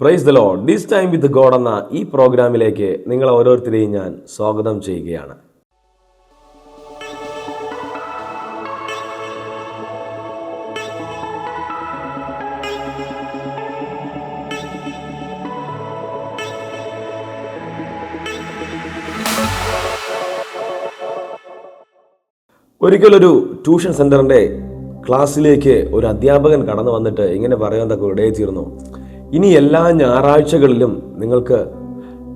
Praise the Lord this time with God എന്ന ഈ പ്രോഗ്രാമിലേക്ക് നിങ്ങൾ ഓരോരുത്തരെയും ഞാൻ സ്വാഗതം ചെയ്യുകയാണ്. ഒരിക്കലൊരു ട്യൂഷൻ സെന്ററിന്റെ ക്ലാസ്സിലേക്ക് ഒരു അധ്യാപകൻ കടന്നു വന്നിട്ട് ഇങ്ങനെ പറയാൻ തക്ക ഇടയിൽ തീർന്നു ഇനി എല്ലാ ഞായറാഴ്ചകളിലും നിങ്ങൾക്ക്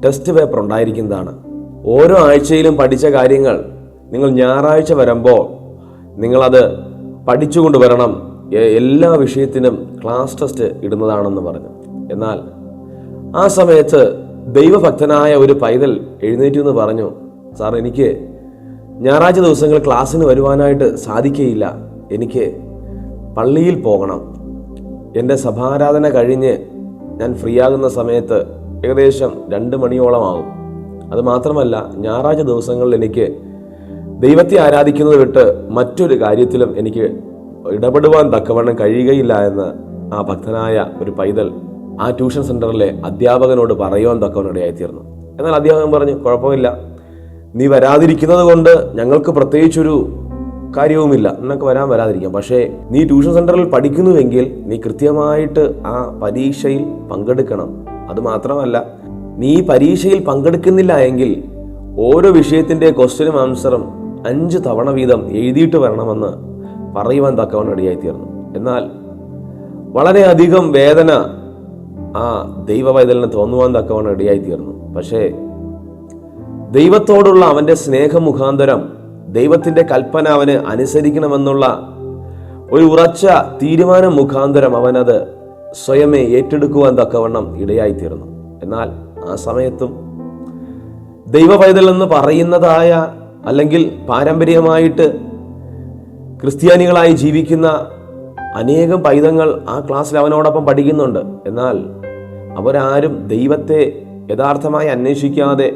ടെസ്റ്റ് പേപ്പർ ഉണ്ടായിരിക്കുന്നതാണ്. ഓരോ ആഴ്ചയിലും പഠിച്ച കാര്യങ്ങൾ നിങ്ങൾ ഞായറാഴ്ച വരുമ്പോൾ നിങ്ങളത് പഠിച്ചുകൊണ്ട് വരണം. എല്ലാ വിഷയത്തിനും ക്ലാസ് ടെസ്റ്റ് ഇടുന്നതാണെന്ന് പറഞ്ഞു. എന്നാൽ ആ സമയത്ത് ദൈവഭക്തനായ ഒരു പൈതൽ എഴുന്നേറ്റു എന്ന് പറഞ്ഞു സാർ എനിക്ക് ഞായറാഴ്ച ദിവസങ്ങൾ ക്ലാസ്സിന് വരുവാനായിട്ട് സാധിക്കുകയില്ല എനിക്ക് പള്ളിയിൽ പോകണം. എന്റെ സഭാരാധന കഴിഞ്ഞ് ഞാൻ ഫ്രീ ആകുന്ന സമയത്ത് ഏകദേശം രണ്ട് മണിയോളമാകും. അത് മാത്രമല്ല ഞായറാഴ്ച ദിവസങ്ങളിൽ എനിക്ക് ദൈവത്തെ ആരാധിക്കുന്നത് വിട്ട് മറ്റൊരു കാര്യത്തിലും എനിക്ക് ഇടപെടുവാൻ തക്കവണ്ണം കഴിയുകയില്ല എന്ന് ആ ഭക്തനായ ഒരു പൈതൽ ആ ട്യൂഷൻ സെന്ററിലെ അധ്യാപകനോട് പറയുവാൻ തക്കവണ്ണം ഇടയായിത്തീർന്നു എന്നാൽ അധ്യാപകൻ പറഞ്ഞു കുഴപ്പമില്ല. നീ വരാതിരിക്കുന്നത് കൊണ്ട് ഞങ്ങൾക്ക് പ്രത്യേകിച്ചൊരു കാര്യവുമില്ല. നിനക്ക് വരാൻ വരാതിരിക്കാം. പക്ഷേ നീ ട്യൂഷൻ സെന്ററിൽ പഠിക്കുന്നുവെങ്കിൽ നീ കൃത്യമായിട്ട് ആ പരീക്ഷയിൽ പങ്കെടുക്കണം. അതുമാത്രമല്ല നീ പരീക്ഷയിൽ പങ്കെടുക്കുന്നില്ല എങ്കിൽ ഓരോ വിഷയത്തിന്റെ ക്വസ്റ്റ്യനും ആൻസറും അഞ്ച് തവണ വീതം എഴുതിയിട്ട് വരണമെന്ന് പറയുവാൻ തക്കവണ്ണം ഇടയായിത്തീർന്നു എന്നാൽ വളരെയധികം വേദന ആ ദൈവവൈതലിന് തോന്നുവാൻ തക്കവണ്ണം ഇടയായിത്തീർന്നു പക്ഷേ ദൈവത്തോടുള്ള അവന്റെ സ്നേഹമുഖാന്തരം ദൈവത്തിന്റെ കൽപ്പന അവന് അനുസരിക്കണമെന്നുള്ള ഒരു ഉറച്ച തീരുമാനം മുഖാന്തരം അവനത് സ്വയമേ ഏറ്റെടുക്കുവാൻ തക്കവണ്ണം ഇടയായിത്തീർന്നു. എന്നാൽ ആ സമയത്തും ദൈവപൈതൽ എന്ന് പറയുന്നതായ അല്ലെങ്കിൽ പാരമ്പര്യമായിട്ട് ക്രിസ്ത്യാനികളായി ജീവിക്കുന്ന അനേകം പൈതങ്ങൾ ആ ക്ലാസ്സിൽ അവനോടൊപ്പം പഠിക്കുന്നുണ്ട്. എന്നാൽ അവരാരും ദൈവത്തെ യഥാർത്ഥമായി അന്വേഷിക്കാതെ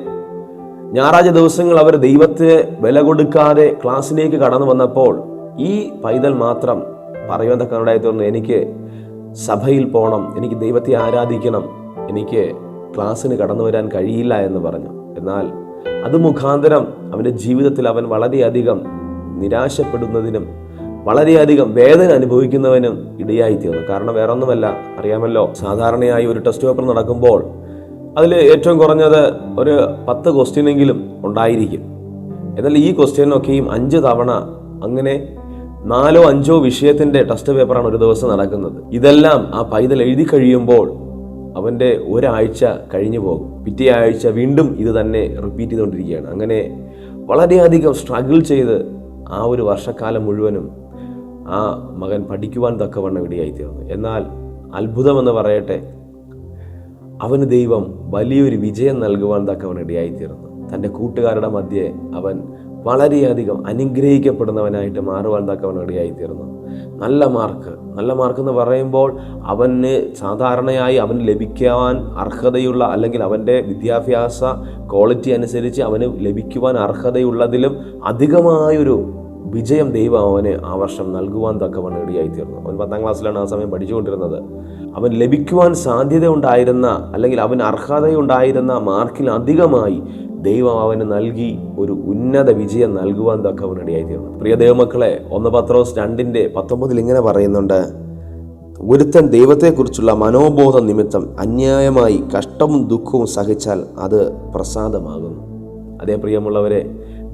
ഞായറാഴ്ച ദിവസങ്ങൾ അവർ ദൈവത്തെ വില കൊടുക്കാതെ ക്ലാസ്സിലേക്ക് കടന്നു വന്നപ്പോൾ ഈ പൈതൽ മാത്രം പറയുവാൻ തക്കനുണ്ടായി തോന്നുന്നു എനിക്ക് സഭയിൽ പോകണം എനിക്ക് ദൈവത്തെ ആരാധിക്കണം എനിക്ക് ക്ലാസ്സിന് കടന്നു വരാൻ കഴിയില്ല എന്ന് പറഞ്ഞു. എന്നാൽ അത് മുഖാന്തരം അവന്റെ ജീവിതത്തിൽ അവൻ വളരെയധികം നിരാശപ്പെടുന്നതിനും വളരെയധികം വേദന അനുഭവിക്കുന്നവനും ഇടയായി തീർന്നു. കാരണം വേറൊന്നുമല്ല അറിയാമല്ലോ സാധാരണയായി ഒരു ടെസ്റ്റ് പേപ്പർ നടക്കുമ്പോൾ അതിൽ ഏറ്റവും കുറഞ്ഞത് ഒരു പത്ത് ക്വസ്റ്റ്യനെങ്കിലും ഉണ്ടായിരിക്കും. എന്നാൽ ഈ ക്വസ്റ്റ്യനൊക്കെയും അഞ്ച് തവണ അങ്ങനെ നാലോ അഞ്ചോ വിഷയത്തിന്റെ ടെസ്റ്റ് പേപ്പറാണ് ഒരു ദിവസം നടക്കുന്നത്. ഇതെല്ലാം ആ പൈതൽ എഴുതി കഴിയുമ്പോൾ അവന്റെ ഒരാഴ്ച കഴിഞ്ഞു പോകും. പിറ്റേ ആഴ്ച വീണ്ടും ഇത് തന്നെ റിപ്പീറ്റ് ചെയ്തുകൊണ്ടിരിക്കുകയാണ്. അങ്ങനെ വളരെയധികം സ്ട്രഗിൾ ചെയ്ത് ആ ഒരു വർഷക്കാലം മുഴുവനും ആ മകൻ പഠിക്കുവാൻ തക്കവണ്ണം ഇടയായിത്തീർന്നു. എന്നാൽ അത്ഭുതമെന്ന് പറയട്ടെ അവന് ദൈവം വലിയൊരു വിജയം നൽകുവാൻ തക്കവൻ ഇടയായിത്തീർന്നു തന്റെ കൂട്ടുകാരുടെ മധ്യേ അവൻ വളരെയധികം അനുഗ്രഹിക്കപ്പെടുന്നവനായിട്ട് മാറുവാൻ തക്കവൻ ഇടയായിത്തീർന്നു നല്ല മാർക്ക് നല്ല മാർക്ക് എന്ന് പറയുമ്പോൾ അവന് സാധാരണയായി അവന് ലഭിക്കുവാൻ അർഹതയുള്ള അല്ലെങ്കിൽ അവന്റെ വിദ്യാഭ്യാസ ക്വാളിറ്റി അനുസരിച്ച് അവന് ലഭിക്കുവാൻ അർഹതയുള്ളതിലും അധികമായൊരു വിജയം ദൈവം അവന് ആ വർഷം നൽകുവാൻ തക്കവണ്ണം ഇടയായിത്തീർന്നു അവൻ പത്താം ക്ലാസ്സിലാണ് ആ സമയം പഠിച്ചുകൊണ്ടിരുന്നത്. അവൻ ലഭിക്കുവാൻ സാധ്യത ഉണ്ടായിരുന്ന അല്ലെങ്കിൽ അവൻ അർഹതയുണ്ടായിരുന്ന മാർക്കിൽ അധികമായി ദൈവം അവന് നൽകി ഒരു ഉന്നത വിജയം നൽകുവാൻ തക്കവൻ ഇടയായിത്തീർന്നു പ്രിയ ദൈവമക്കളെ ഒന്ന് പത്രോസ് രണ്ടിന്റെ പത്തൊമ്പതിൽ ഇങ്ങനെ പറയുന്നുണ്ട്. ഒരുത്തൻ ദൈവത്തെക്കുറിച്ചുള്ള മനോബോധ നിമിത്തം അന്യായമായി കഷ്ടവും ദുഃഖവും സഹിച്ചാൽ അത് പ്രസാദമാകുന്നു. അതേ പ്രിയമുള്ളവരെ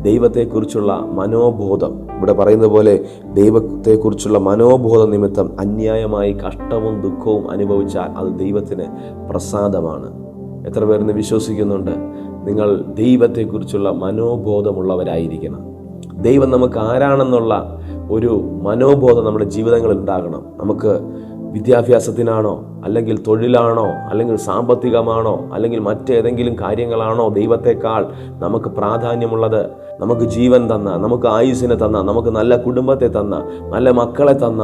ദൈവത്തെക്കുറിച്ചുള്ള മനോബോധം. ഇവിടെ പറയുന്ന പോലെ ദൈവത്തെക്കുറിച്ചുള്ള മനോബോധ നിമിത്തം അന്യായമായി കഷ്ടവും ദുഃഖവും അനുഭവിച്ചാൽ അത് ദൈവത്തിന് പ്രസാദമാണ്. എത്ര പേരെന്ന് വിശ്വസിക്കുന്നുണ്ട്? നിങ്ങൾ ദൈവത്തെക്കുറിച്ചുള്ള മനോബോധമുള്ളവരായിരിക്കണം. ദൈവം നമുക്ക് ആരാണെന്നുള്ള ഒരു മനോബോധം നമ്മുടെ ജീവിതങ്ങളിൽ ഉണ്ടാകണം. നമുക്ക് വിദ്യാഭ്യാസത്തിനാണോ അല്ലെങ്കിൽ തൊഴിലാണോ അല്ലെങ്കിൽ സാമ്പത്തികമാണോ അല്ലെങ്കിൽ മറ്റേതെങ്കിലും കാര്യങ്ങളാണോ ദൈവത്തെക്കാൾ നമുക്ക് പ്രാധാന്യമുള്ളത്? നമുക്ക് ജീവൻ തന്ന നമുക്ക് ആയുസിനെ തന്ന നമുക്ക് നല്ല കുടുംബത്തെ തന്ന നല്ല മക്കളെ തന്ന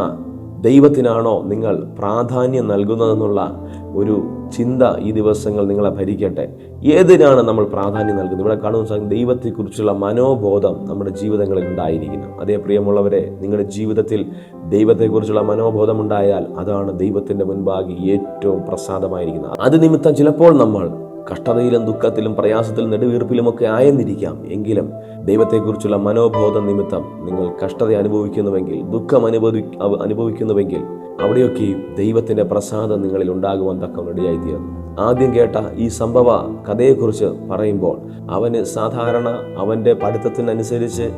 ദൈവത്തിനാണോ നിങ്ങൾ പ്രാധാന്യം നൽകുന്നതെന്നുള്ള ഒരു ചിന്ത ഈ ദിവസങ്ങൾ നിങ്ങളെ ഭരിക്കട്ടെ? ഏതിനാണ് നമ്മൾ പ്രാധാന്യം നൽകുന്നത്? ഇവിടെ കാണുന്ന സാധനം ദൈവത്തെക്കുറിച്ചുള്ള മനോബോധം നമ്മുടെ ജീവിതങ്ങളിൽ ഉണ്ടായിരിക്കുന്നു. അതേ പ്രിയമുള്ളവരെ നിങ്ങളുടെ ജീവിതത്തിൽ ദൈവത്തെക്കുറിച്ചുള്ള മനോബോധം ഉണ്ടായാൽ അതാണ് ദൈവത്തിന്റെ മുൻപാകെ ഏറ്റവും പ്രസാദമായിരിക്കുന്നത്. അത് നിമിത്തം ചിലപ്പോൾ നമ്മൾ കഷ്ടതയിലും ദുഃഖത്തിലും പ്രയാസത്തിലും നെടുവീർപ്പിലുമൊക്കെ ആയെന്നിരിക്കാം. എങ്കിലും ദൈവത്തെക്കുറിച്ചുള്ള മനോബോധം നിമിത്തം നിങ്ങൾ കഷ്ടത അനുഭവിക്കുന്നുവെങ്കിൽ ദുഃഖം അനുഭവി അനുഭവിക്കുന്നുവെങ്കിൽ അവിടെയൊക്കെയും ദൈവത്തിന്റെ പ്രസാദം നിങ്ങളിൽ ഉണ്ടാകുവാൻ തക്കം റെഡിയായിത്തീരുന്നു ആദ്യം കേട്ട ഈ സംഭവ കഥയെക്കുറിച്ച് പറയുമ്പോൾ അവന് സാധാരണ അവന്റെ പഠിത്തത്തിനനുസരിച്ച്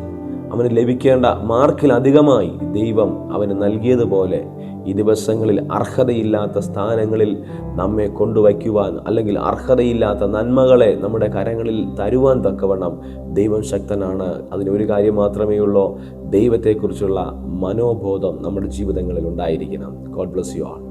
അവന് ലഭിക്കേണ്ട മാർക്കിലധികമായി ദൈവം അവന് നൽകിയതുപോലെ ഈ ദിവസങ്ങളിൽ അർഹതയില്ലാത്ത സ്ഥാനങ്ങളിൽ നമ്മെ കൊണ്ടുവയ്ക്കുവാൻ അല്ലെങ്കിൽ അർഹതയില്ലാത്ത നന്മകളെ നമ്മുടെ കരങ്ങളിൽ തരുവാൻ തക്കവണ്ണം ദൈവം ശക്തനാണ്. അതിനൊരു കാര്യം മാത്രമേ ഉള്ളൂ. ദൈവത്തെക്കുറിച്ചുള്ള മനോബോധം നമ്മുടെ ജീവിതങ്ങളിൽ ഉണ്ടായിരിക്കണം. God bless you all